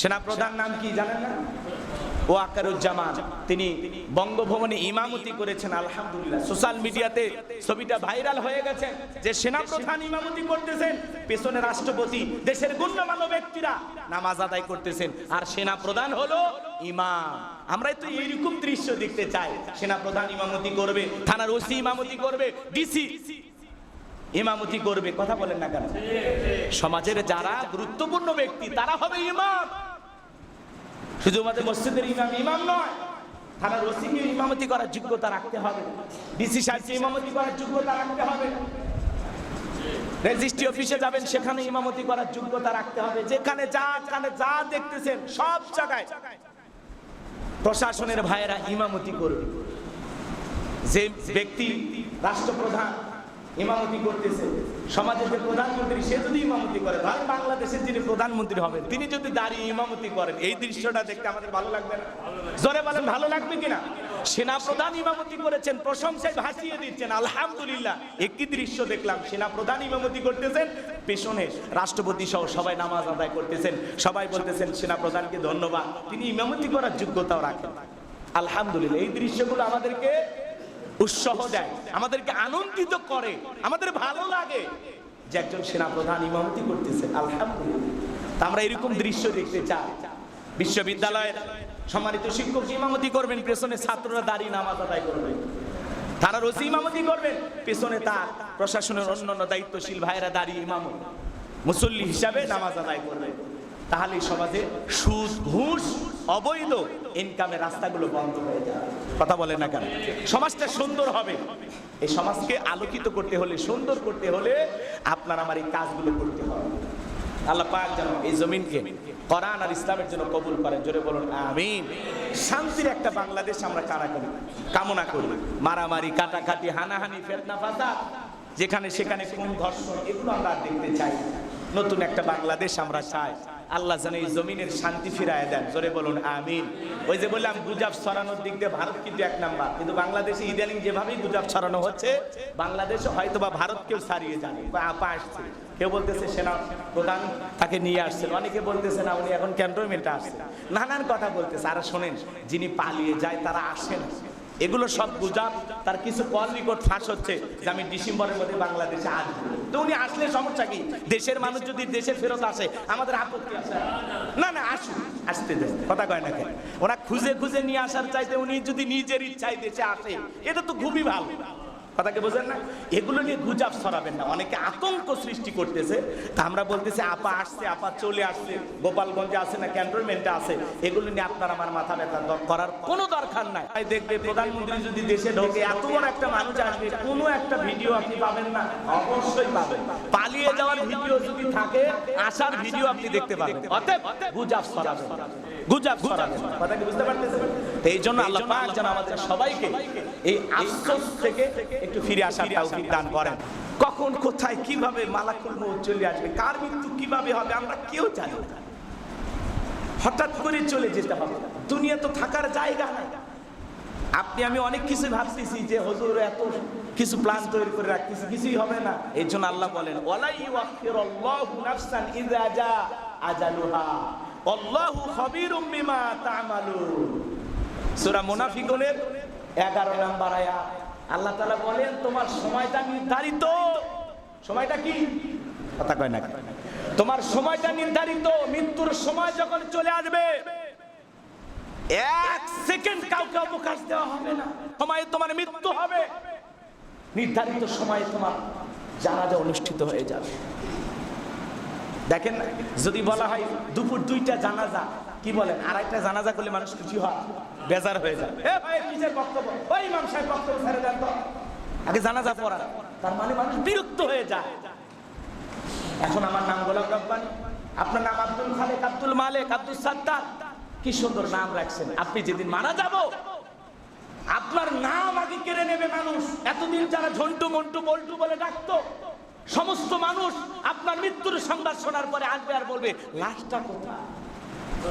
সেনাপ্রধান নাম কি জানেন না? ও আকারুজ্জামান তিনি বঙ্গভবনে ইমামতি করেছেন, আলহামদুলিল্লাহ। সোশ্যাল মিডিয়াতে ছবিটা ভাইরাল হয়ে গেছে যে সেনাপ্রধান ইমামতি করতেছেন, পেছনে রাষ্ট্রপতি, দেশের গণ্যমান্য ব্যক্তিরা নামাজ আদায় করতেছেন। আর সেনাপ্রধান হলো ইমাম। আমরা তো এইরকম দৃশ্য দেখতে চাই। সেনাপ্রধান ইমামতি করবে, থানার ওসি ইমামতি করবে, ডিসি ইমামতি করবে। কথা বলেন না কেন? সমাজের যারা গুরুত্বপূর্ণ ব্যক্তি, তারা হবে ইমাম। শুধু আমাদের মসজিদের ইমাম ইমাম নয়, থানার ওসিকে ইমামতি করার যোগ্যতা রাখতে হবে। ডিসি সাহেবকে ইমামতি করার যোগ্যতা রাখতে হবে। রেজিস্ট্রি অফিসে যাবেন, সেখানে ইমামতি করার যোগ্যতা রাখতে হবে। যেখানে যা কানে যা দেখতেছেন, সব জায়গায় প্রশাসনের ভাইয়েরা ইমামতি করবে। যে ব্যক্তি রাষ্ট্রপ্রধান ইমামতি করতেছে। সমাজের যে প্রধানমন্ত্রী, সে যদি ইমামতি করে ধর বাংলাদেশের যিনি প্রধানমন্ত্রী হবেন, তিনি যদি দাঁড়িয়ে ইমামতি করেন, এই দৃশ্যটা দেখতে আমাদের ভালো লাগবে না? জোরে বলেন, ভালো লাগবে কিনা? সেনা প্রধান ইমামতি করেছেন, প্রশংসায় ভাসিয়ে দিচ্ছেন, আলহামদুলিল্লাহ। একটি দৃশ্য দেখলাম সেনা প্রধান ইমামতি করতেছেন, পেছনে রাষ্ট্রপতি সহ সবাই নামাজ আদায় করতেছেন। সবাই বলতেছেন সেনা প্রধানকে ধন্যবাদ। তিনি ইমামতি করার যোগ্যতাও রাখেন। আলহামদুলিল্লাহ, এই দৃশ্যগুলো আমাদেরকে উৎসাহ দেয়, আমাদেরকে আনন্দিত করে, আমাদের ভালো লাগে। যে একজন সেনাপ্রধান ইমামতি করতেছে, আলহামদুলিল্লাহ। আমরা এরকম দৃশ্য দেখতে চাই। বিশ্ববিদ্যালয়ের সম্মানিত শিক্ষক ইমামতি করবেন, পেছনে ছাত্ররা দাঁড়িয়ে নামাজ আদায় করবেন তারা রসি ইমামতি করবেন, পেছনে তার প্রশাসনের অন্যান্য দায়িত্বশীল ভাইয়েরা দাঁড়িয়ে ইমামত মুসল্লি হিসাবে নামাজ আদায় করবে। তাহলে সমাজে সুদ, ঘুষ, অবৈধ ইনকামের রাস্তাগুলো বন্ধ হয়ে যাবে। কথা বলে না কেন? সমাজটা সুন্দর হবে। এই সমাজকে আলোকিত করতে হলে, সুন্দর করতে হলে আপনার আমার এই কাজগুলো করতে হবে। আল্লাহ পাক যেন এই জমিনকে কোরআন আর ইসলামের জন্য কবুল করেন। জোরে বলুন, আমিন। শান্তির একটা বাংলাদেশ আমরা কারা করি? কামনা করি। মারামারি, কাটাকাটি, হানাহানি, ফেতনা, ফাসাদ, যেখানে সেখানে কোন ধর্ষণ, এগুলো আমরা দেখতে চাই। নতুন একটা বাংলাদেশ আমরা চাই। আল্লাহ যেন এই জমিনের শান্তি ফিরায় দেন। জোরে বলুন, আমিন। ওই যে বললাম, গুজাব ছড়ানোর দিক দিয়ে ভারত কিন্তু এক নাম্বার। কিন্তু বাংলাদেশে ইদানিং যেভাবেই গুজাব ছড়ানো হচ্ছে, বাংলাদেশে হয়তো বা ভারতকেও ছাড়িয়ে যাবে, বা আসছে। কেউ বলতেছে, সেনা প্রধান তাকে নিয়ে আসছেন। অনেকে বলতেছে, না, উনি এখন ক্যান্টনমেন্টে আসছেন। নানান কথা বলতেছে। আর শোনেন, যিনি পালিয়ে যায়, তারা আসেন এগুলো সব গুজাব। তার কিছু কল রেকর্ড ফাঁস হচ্ছে যে আমি ডিসেম্বরের মধ্যে বাংলাদেশে আসব। তো উনি আসলে সমস্যা কি? দেশের মানুষ যদি দেশে ফেরত আসে, আমাদের আপত্তি আছে। না না আসুন আসতে দেন। কথা কয় না কেন? ওরা খুঁজে খুঁজে নিয়ে আসার চাইতে উনি যদি নিজের ইচ্ছায় দেশে আসে, এটা তো খুবই ভালো। কথাকে বোঝেন না? এগুলো নিয়ে গুজাব ছড়াবেন না। অনেকে আতঙ্ক সৃষ্টি করতেছে। তা আমরা বলতেছি, আপা আসছে, আপা চলে আসছে, গোপালগঞ্জে আছে না, ক্যান্টনমেন্টে আছে? এগুলো নিয়ে আপনার আমার মাথা ব্যথা। করার কোনো দরকার নাই। তাই দেখবে প্রধানমন্ত্রী যদি দেশে ঢোকে, এত বড় একটা মানুষ আসবে, কোনো একটা ভিডিও আপনি পাবেন না। অবশ্যই পাবেন। পালিয়ে যাওয়ার ভিডিও যদি থাকে, আসার ভিডিও আপনি দেখতে পাবেন। অতএব গুজাব ছড়াবেন। গুজাব ছড়াবেন। কথা কি বুঝতে পারতেছেন? এই জন্য আল্লাহ পাক যেন আমাদের সবাইকে এই আফসোস থেকে একটু ফিরে আসার তৌফিক দান করেন। কখন কোথায় কীভাবে মালাকুল মউত চলে আসবে? কার মৃত্যু কীভাবে হবে? আমরা কেউ জানি না। হঠাৎ করে চলে যেতে হবে। দুনিয়া তো থাকার জায়গা নাই। আপনি আমি অনেক কিছু ভাবতেছি যে হজুর এত কিছু প্ল্যান তৈরি করে রাখতেছি কিছুই হবে না। এই জন্য আল্লাহ বলেন ওয়ালাই ওয়াখিরাল্লাহু নাফসান ইযা জা আজালুহা। আল্লাহু খাবীরুম বিমা তা'মালুন। সূরা মুনাফিকুনের 11 নাম্বার আয়াত। আল্লাহ তালা বলেন তোমার সময়টা নির্ধারিত। সময়টা কি? কথা কয় না তোমার সময়টা নির্ধারিত। মৃত্যুর সময় যখন চলে আসবে এক সেকেন্ড কাউকে অবকাশ দেওয়া হবে না। সময়ে তোমার মৃত্যু হবে। নির্ধারিত সময়ে তোমার জানাজা অনুষ্ঠিত হয়ে যাবে। দেখেন যদি বলা হয় দুপুর দুইটা জানাজা কি বলেন? আড়াইটা জানাজা করলে মানুষ খুশি হয়। বেজার হয়ে যায়। ভাই ওই আগে জানাজা পড়া তার মানে মানুষ বিরক্ত হয়ে যায়। এখন আমার নাম গোলাম রব্বানি। আপনার নাম আব্দুল খালেক, আব্দুল মালেক, আব্দুল সাদ্দার কি সুন্দর নাম রাখছেন। আপনি যেদিন মারা যাব, আপনার নাম আগে কেড়ে নেবে মানুষ। এতদিন যারা ঝন্টু মন্টু বল্টু বলে ডাকতো, সমস্ত মানুষ আপনার মৃত্যুর সংবাদ শোনার পরে আসবে আর বলবে, লাশটা কোথায়?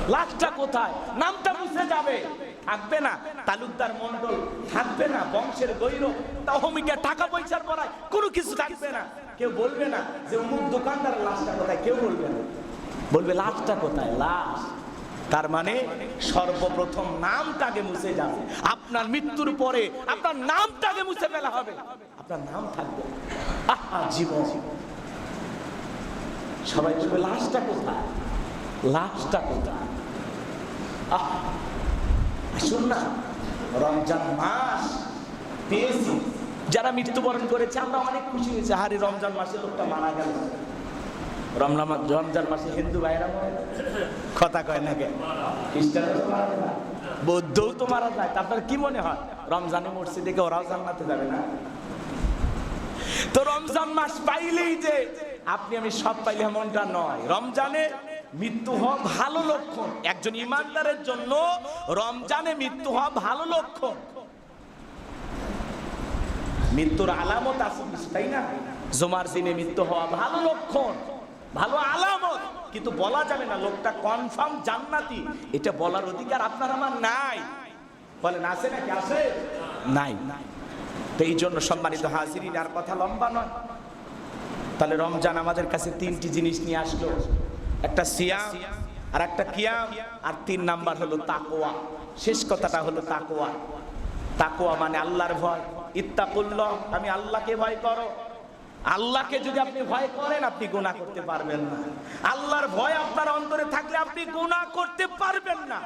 লাশটা কোথায়? নামটা মুছে যাবে। থাকবে না। তালুকদার মন্ডল থাকবে না। বংশের গৈরব তহমিকা টাকা পয়সার পড়ায় কোনো কিছু থাকবে না। কেউ বলবে না যে অমুক দোকানদার লাশটা কোথায়? কেউ বলবে না। বলবে, লাশটা কোথায়? লাশ। তার মানে সর্বপ্রথম নামটাকে মুছে যাবে। আপনার মৃত্যুর পরে আপনার নামটাকে মুছে ফেলা হবে। আপনার নাম থাকবে। আহা, জীবন। সবাই বলবে, লাশটা কোথায়? লাশটা কোথায়? আহ আসুন না। রমজান মাস পেয়েছি। যারা মৃত্যুবরণ করেছে আমরা অনেক খুশি হয়েছি। হারি রমজান মাসে লোকটা মারা গেল। রমজান রমজান মাসে হিন্দু ভাইরা কথা কয় না কে? মারা যায়। বৌদ্ধও তো মারা যায়। তারপর কি মনে হয়? রমজানে মরছে দেখে ওরাও জান্নাতে যাবে না? তো রমজান মাস পাইলেই যে আপনি আমি সব পাইলে এমনটা নয়। রমজানে মৃত্যু হওয়া ভালো লক্ষণ। একজন ইমানদারের জন্য রমজানে মৃত্যু হওয়া ভালো লক্ষণ। মৃত্যুর আলামত আছে তাই না? জমার দিনে মৃত্যু হওয়া ভালো লক্ষণ, ভালো আলামত। কিন্তু বলা যাবে না, লোকটা কনফার্ম জান্নাতি। এটা বলার অধিকার আপনার আমার নাই। বলেন, আছে নাকি? আছে? নাই। তো এই জন্য সম্মানিত হাজিরিন, আর কথা লম্বা নয়। তাহলে রমজান আমাদের কাছে তিনটি জিনিস নিয়ে আসলো। একটা সিয়াম আর একটা কিয়াম, আর তিন নাম্বার হলো তাকোয়া শেষ কথাটা হলো তাকোয়া তাকোয়া মানে আল্লাহর ভয়। ইত্তাকুল্লাহ আমি আল্লাহকে ভয় করো। আল্লাহকে যদি আপনি ভয় করেন, আপনি গুনাহ করতে পারবেন না। আল্লাহর ভয় আপনার অন্তরে থাকলে আপনি গুনাহ করতে পারবেন না।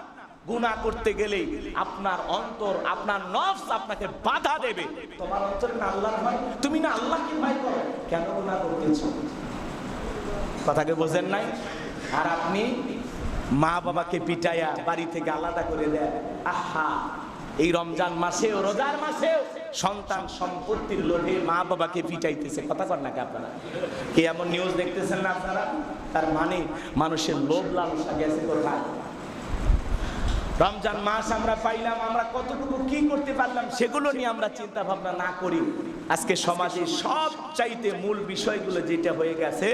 গুনাহ করতে গেলেই আপনার অন্তর, আপনার নফস আপনাকে বাধা দেবে। তোমার অন্তরে না আল্লাহর ভয়? তুমি না আল্লাহকে ভয় করো? কেন গুনাহ করতেছো? কথাকে বোঝেন নাই? আর আপনি মা বাবাকে পিটাইয়া বাড়ি থেকে আলাদা করে দেয় আহা, এই রমজান মাসেও, রোজার মাসেও সন্তান সম্পত্তির লোভে মা বাবাকে পিটাইতেছে। কথা কর নাকি আপনারা? কে এমন নিউজ দেখতেছেন না আপনারা? তার মানে মানুষের লোভ লালসা গেছে কোথায়? রমজান মাস আমরা পাইলাম, আমরা কতটুকু কি করতে পারলাম সেগুলো নিয়ে আমরা চিন্তা ভাবনা না করি। আজকে সমাজে সব চাইতে মূল বিষয়গুলো যেটা হয়ে গেছে,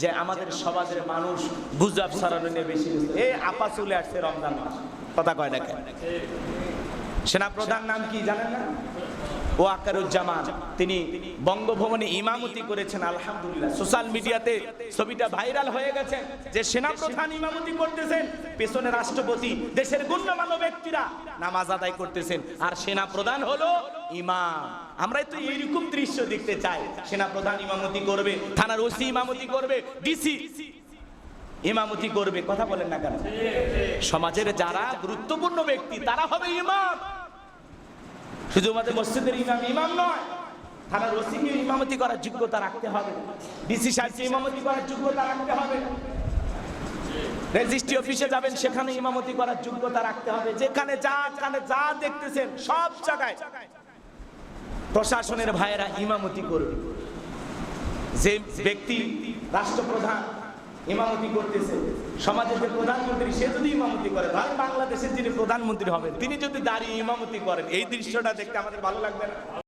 যে আমাদের সমাজের মানুষ গুজব সারানো নিয়ে বেশি। এ, আপা চলে আসছে রমজান মাস। কথা কয় না সেনাপ্রধান নাম কি জানেন না? ও আকারুজ্জামান তিনি বঙ্গভবনে ইমামতি করেছেন, আলহামদুলিল্লাহ। সোশ্যাল মিডিয়াতে ছবিটা ভাইরাল হয়ে গেছে যে সেনাপ্রধান ইমামতি করতেছেন, পেছনে রাষ্ট্রপতি, দেশের গণ্যমান্য ব্যক্তিরা নামাজ আদায় করতেছেন। আর সেনা প্রধান হলো ইমাম। আমরা তো এইরকম দৃশ্য দেখতে চাই। সেনাপ্রধান ইমামতি করবে, থানার ওসি ইমামতি করবে, ডিসি ইমামতি করবে। কথা বলেন না কেন? সমাজের যারা গুরুত্বপূর্ণ ব্যক্তি, তারা হবে ইমাম। শুধু আমাদের মসজিদের ইমাম ইমাম নয়, থানার ওসিকে ইমামতি করার যোগ্যতা রাখতে হবে। ডিসি সাহেবকে ইমামতি করার যোগ্যতা রাখতে হবে। রেজিস্ট্রি অফিসে যাবেন, সেখানে ইমামতি করার যোগ্যতা রাখতে হবে। যেখানে যা কানে যা দেখতেছেন, সব জায়গায় প্রশাসনের ভাইয়েরা ইমামতি করবে। যে ব্যক্তি রাষ্ট্রপ্রধান ইমামতি করতেছে। সমাজের যে প্রধানমন্ত্রী, সে যদি ইমামতি করে, তাহলে বাংলাদেশের যিনি প্রধানমন্ত্রী হবেন, তিনি যদি দাঁড়িয়ে ইমামতি করেন, এই দৃশ্যটা দেখতে আমাদের ভালো লাগবে না?